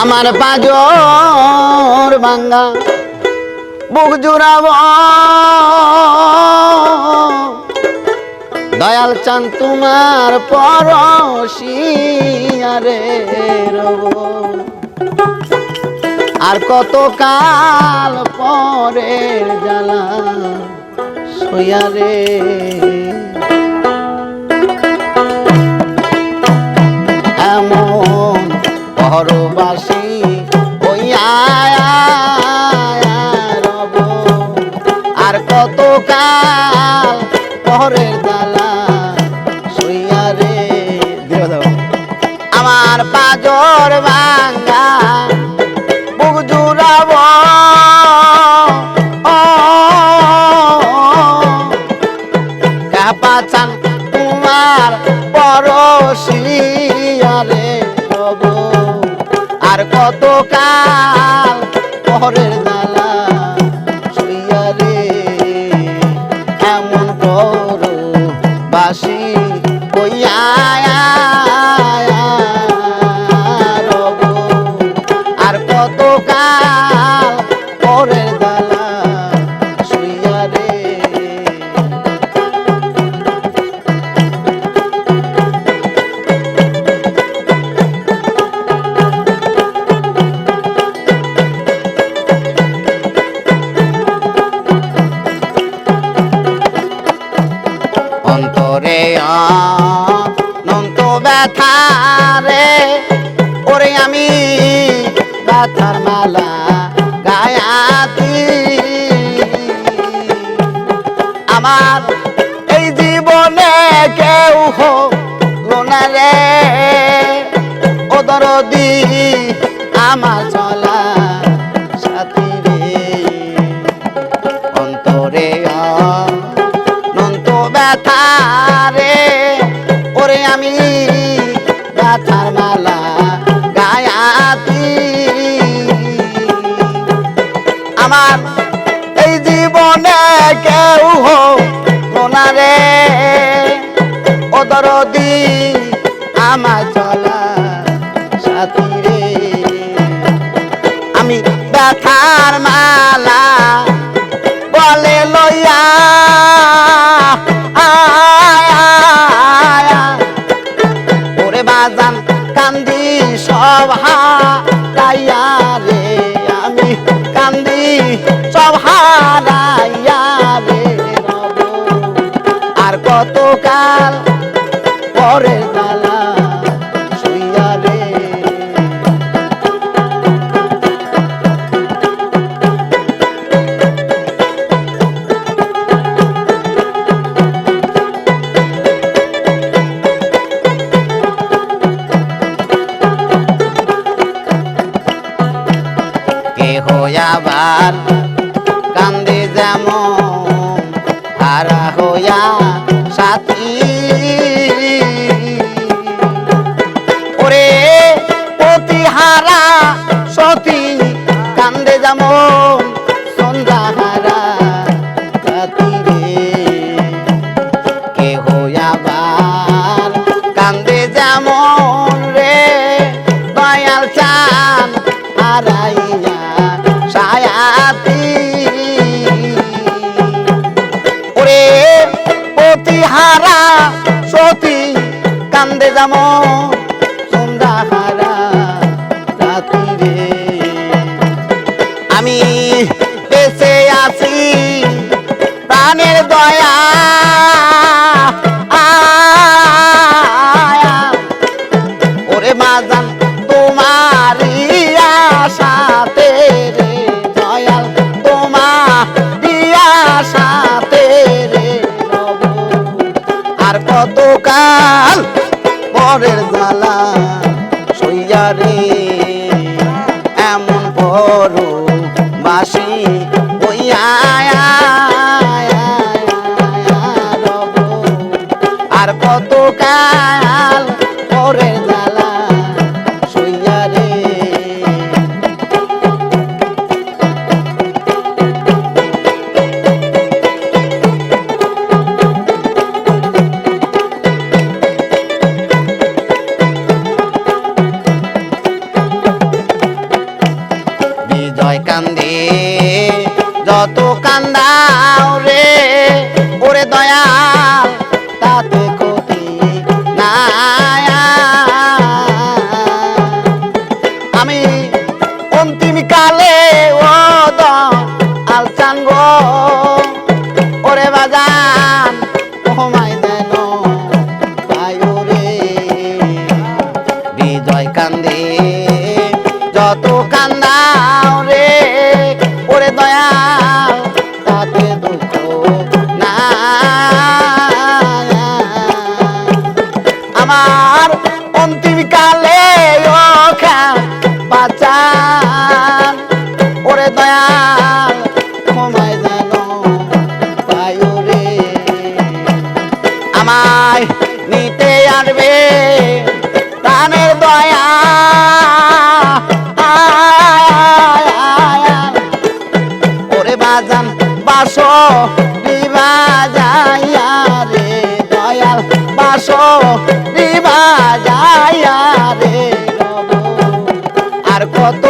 আমার পাজর ভাঙ্গা বুক জুড়াব। দয়াল চান তোমার পরশিয়ারে রব। আর কত কাল পরের জ্বালা সইয়ারে রব। আর কত কাল পরের জ্বালা সইয়ারে দিও। আমার পাজর ভাঙ্গা কত কাল পরের অনন্ত ব্যথা রে। ওরে আমি ব্যথার মালা গায়াতি আমার এই জীবনে কেউ হলো না রে। ও দরদি আমার আমার। এই জীবনে কেউ হলো না রে ও দরদি আমার চলা সাথী রে আমি ব্যথার মালা বলে লইয়া বাজান কান্দি সব হারাইয়া রে, আমি আর কতকাল পরে জ্বালা হইয়াবার কান্দে যেমন হারা হইয়া সাথী। ওরে প্রতিহারা সতী, কান্দে যেমন সন্ধ্যাহারা সাথী রে। কে হইয়াবার কান্দে যেমন রে, দয়াল চান হারাইয়া কান্দে যেমন সন্ধ্যাহারা রাতি রে আমি বেঁচে আছি প্রাণের দয়া। ওরে মাজান, তোমারই আশাতে রে, দয়াল, তোমারই আশাতে রে। আর কতকাল পরের জ্বালা বাসো দিবা যাইয়া রে দয়াল বাসো দিবা যাইয়া রে আর কত